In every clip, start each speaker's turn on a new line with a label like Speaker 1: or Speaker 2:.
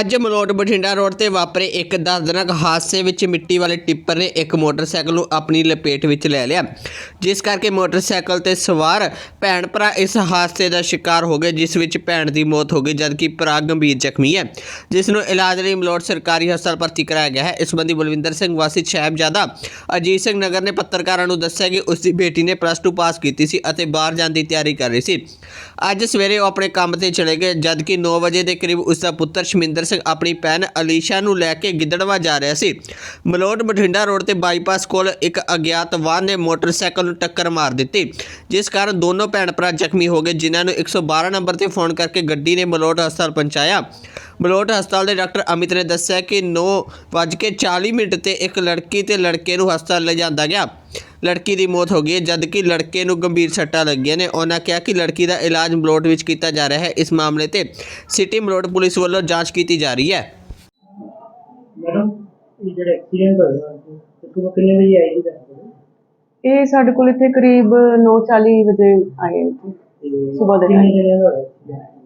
Speaker 1: ਅੱਜ ਮਲੋਟ ਬਠਿੰਡਾ ਰੋਡ ਤੇ ਵਾਪਰੇ ਇੱਕ ਦਰਦਨਾਕ ਹਾਦਸੇ ਵਿੱਚ ਮਿੱਟੀ ਵਾਲੇ ਟਿੱਪਰ ਨੇ ਇੱਕ ਮੋਟਰਸਾਈਕਲ ਨੂੰ ਆਪਣੀ ਲਪੇਟ ਵਿੱਚ ਲੈ ਲਿਆ। ਜਿਸ ਕਰਕੇ ਮੋਟਰਸਾਈਕਲ ਤੇ ਸਵਾਰ ਭੈਣ ਭਰਾ ਇਸ ਹਾਦਸੇ ਦਾ ਸ਼ਿਕਾਰ ਹੋ ਗਏ, ਜਿਸ ਵਿੱਚ ਭੈਣ ਦੀ ਮੌਤ ਹੋ ਗਈ, ਜਦਕਿ ਭਰਾ ਗੰਭੀਰ ਜ਼ਖਮੀ ਹੈ। ਜਿਸ ਨੂੰ ਇਲਾਜ ਲਈ ਮਲੋਟ ਸਰਕਾਰੀ ਹਸਪਤਾਲ ਭਰਤੀ ਕਰਾਇਆ ਗਿਆ ਹੈ। ਇਸ ਸੰਬੰਧੀ ਬਲਵਿੰਦਰ ਸਿੰਘ ਵਾਸੀ ਸਾਹਿਬਜ਼ਾਦਾ ਅਜੀਤ ਸਿੰਘ ਨਗਰ ਨੇ ਪੱਤਰਕਾਰਾਂ ਨੂੰ ਦੱਸਿਆ ਕਿ ਉਸ ਦੀ ਬੇਟੀ ਨੇ ਪਲੱਸ 2 ਪਾਸ ਕੀਤੀ ਸੀ ਅਤੇ ਬਾਹਰ ਜਾਣ ਦੀ ਤਿਆਰੀ ਕਰ ਰਹੀ ਸੀ। ਅੱਜ ਸਵੇਰੇ ਉਹ ਆਪਣੇ ਕੰਮ ਤੇ ਚਲੇ ਗਏ, ਜਦਕਿ 9 ਵਜੇ ਦੇ ਕਰੀਬ ਉਸ ਦਾ ਪੁੱਤਰ ਸ਼ਮਿੰਦਰ ਸਿੰਘ ਆਪਣੀ ਭੈਣ ਅਲੀਸ਼ਾ ਨੂੰ ਲੈ ਕੇ ਗਿੱਦੜਵਾ ਜਾ ਰਿਹਾ ਸੀ। ਮਲੋਟ ਬਠਿੰਡਾ ਰੋਡ ਤੇ ਬਾਈਪਾਸ ਕੋਲ ਇੱਕ ਅਗਿਆਤ ਵਾਹਨ ਨੇ ਮੋਟਰਸਾਈਕਲ ਨੂੰ ਟੱਕਰ ਮਾਰ ਦਿੱਤੀ, ਜਿਸ ਕਾਰਨ ਦੋਨੋਂ ਭੈਣ ਭਰਾ ਜ਼ਖਮੀ ਹੋ ਗਏ, ਜਿਨ੍ਹਾਂ ਨੂੰ 112 ਨੰਬਰ ਤੇ ਫੋਨ ਕਰਕੇ ਗੱਡੀ ਨੇ ਮਲੋਟ ਹਸਪਤਾਲ ਪਹੁੰਚਾਇਆ। ਮਲੋਟ ਹਸਪਤਾਲ ਦੇ ਡਾਕਟਰ ਅਮਿਤ ਨੇ ਦੱਸਿਆ ਕਿ 9:40 ਮਿੰਟ ਤੇ ਇੱਕ ਲੜਕੀ ਤੇ ਲੜਕੇ ਨੂੰ ਹਸਪਤਾਲ ਲਿਜਾਂਦਾ ਗਿਆ। ਲੜਕੀ ਦੀ ਮੌਤ ਹੋ ਗਈ ਹੈ ਜਦਕਿ ਲੜਕੇ ਨੂੰ ਗੰਭੀਰ ਸੱਟਾਂ ਲੱਗੀਆਂ ਨੇ। ਉਹਨਾਂ ਕਿਹਾ ਕਿ ਲੜਕੀ ਦਾ ਇਲਾਜ ਮਲੋਟ ਵਿੱਚ ਕੀਤਾ ਜਾ ਰਿਹਾ ਹੈ। ਇਸ ਮਾਮਲੇ ਤੇ ਸਿਟੀ ਮਲੋਟ ਪੁਲਿਸ ਵੱਲੋਂ ਜਾਂਚ ਕੀਤੀ ਜਾ ਰਹੀ ਹੈ।
Speaker 2: ਮੈਡਮ ਇਹ ਜਿਹੜਾ ਐਕਸੀਡੈਂਟ ਹੋਇਆ ਤੇ ਤੂੰ ਕਿੰਨੇ ਵਜੇ ਆਈ ਸੀ ਦੱਸੋ
Speaker 3: ਇਹ ਸਾਡੇ ਕੋਲ ਇੱਥੇ ਕਰੀਬ 9:40 ਵਜੇ ਆਏ ਇੱਥੇ। ਸੁਬਾਹ ਦੇ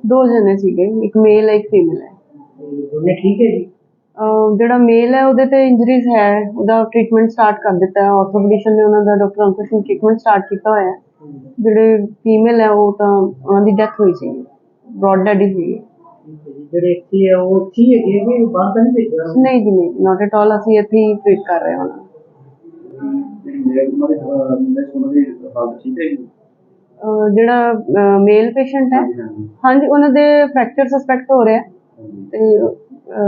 Speaker 2: ਦਾ
Speaker 3: ਜਣੇ ਸੀਗੇ ਇੱਕ ਮੇਲ ਇੱਕ ਫੀਮੇਲ ਹੈ।
Speaker 2: ਠੀਕ ਹੈ ਜੀ?
Speaker 3: ਅਹ ਜਿਹੜਾ ਮੇਲ ਹੈ ਉਹਦੇ ਤੇ ਇੰਜਰੀਜ਼ ਹੈ ਉਹਦਾ ਟ੍ਰੀਟਮੈਂਟ ਸਟਾਰਟ ਕਰ ਦਿੱਤਾ ਹੈ। ਆਰਥੋਪੈਡਿਸ਼ਨ ਨੇ ਉਹਨਾਂ ਦਾ ਡਾਕਟਰ ਅੰਕੁਸ਼ ਨੇ ਟ੍ਰੀਟਮੈਂਟ ਸਟਾਰਟ ਕੀਤਾ ਹੋਇਆ ਹੈ। ਜਿਹੜੇ ਫੀਮੇਲ ਹੈ ਉਹ ਤਾਂ ਉਹਨਾਂ ਦੀ ਡੈਥ ਹੋਈ ਸੀ। ਬ੍ਰੌਡ ਡੈਡ ਹੀ ਹੋਈ ਹੈ।
Speaker 2: ਠੀਕ ਹੈ ਜੀ। ਜਿਹੜੇ ਇੱਥੇ ਆ ਉਹ ਠੀਕ ਹੈਗੇ ਕਿ ਬਾਹਰ ਤਾਂ ਨਹੀਂ ਭੇਜਿਆ
Speaker 3: ਨਹੀਂ ਜੀ ਨਹੀਂ। ਨਾਟ ਐਟ ਆਲ ਅਸੀਂ ਇੱਥੇ ਹੀ ਟ੍ਰੀਟ ਕਰ ਰਹੇ ਹਾਂ ਉਹਨਾਂ ਨੂੰ। ਅਹ ਜਿਹੜਾ ਮੇਲ ਪੇਸ਼ੈਂਟ ਹੈ ਹਾਂਜੀ ਉਹਨਾਂ ਦੇ ਫ੍ਰੈਕਚਰ ਸਸਪੈਕਟ ਹੋ ਰਿਹਾ ਹੈ। ਤੇ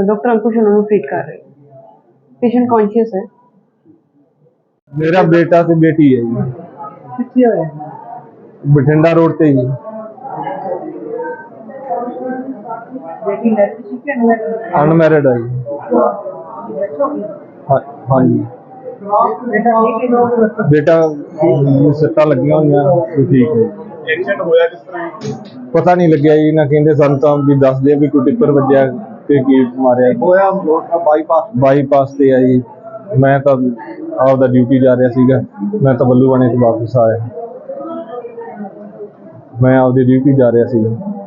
Speaker 3: ਡਾਕਟਰ ਅੰਕੁਸ਼ ਉਹਨਾਂ ਨੂੰ ਟ੍ਰੀਟ ਕਰ ਰਹੇ ਪੇਸ਼ੈਂਟ ਕੌਨਸ਼ੀਅਸ ਹੈ।
Speaker 4: ਮੇਰਾ ਬੇਟਾ ਤੇ ਬੇਟੀ ਹੈ ਜੀ।
Speaker 2: ਕਿੱਥੇ ਹੋਇਆ?
Speaker 4: ਬਠਿੰਡਾ ਰੋਡ ਤੇ ਜੀ।
Speaker 2: ਬੇਟੀ ਲੈ ਸੀ ਕਿ
Speaker 4: ਅਨਮੈਰਿਡ ਹੈ ਜੀ। ਹਾਂ- ਹਾਂਜੀ।
Speaker 2: ਬੇਟਾ
Speaker 4: ਸੱਟਾਂ ਲੱਗੀਆਂ ਹੋਈਆਂ ਠੀਕ ਹੈ।
Speaker 5: ਐਕਸੀਡੈਂਟ ਹੋਇਆ ਕਿਸ ਤਰ੍ਹਾਂ? ਜੀ?
Speaker 4: ਪਤਾ ਨਹੀਂ ਲੱਗਿਆ ਜੀ ਨਾ ਕਹਿੰਦੇ ਸਾਨੂੰ ਤਾਂ ਵੀ ਦੱਸਦੇ ਆ ਵੀ ਕੋਈ ਟਿੱਪਰ ਵੱਜਿਆ ਤੇ ਕੀ ਮਾਰਿਆ।
Speaker 5: ਹੋਇਆ ਮੋਟਰ ਬਾਈਪਾਸ
Speaker 4: ਬਾਈਪਾਸ ਤੇ ਆ ਜੀ ਮੈਂ ਤਾਂ ਆਪਦਾ ਡਿਊਟੀ ਜਾ ਰਿਹਾ ਸੀਗਾ। ਮੈਂ ਤਾਂ ਬੱਲੂਆਣੇ ਤੋਂ ਵਾਪਸ ਆਇਆ। ਮੈਂ ਆਪਦੀ ਡਿਊਟੀ ਜਾ ਰਿਹਾ ਸੀਗਾ।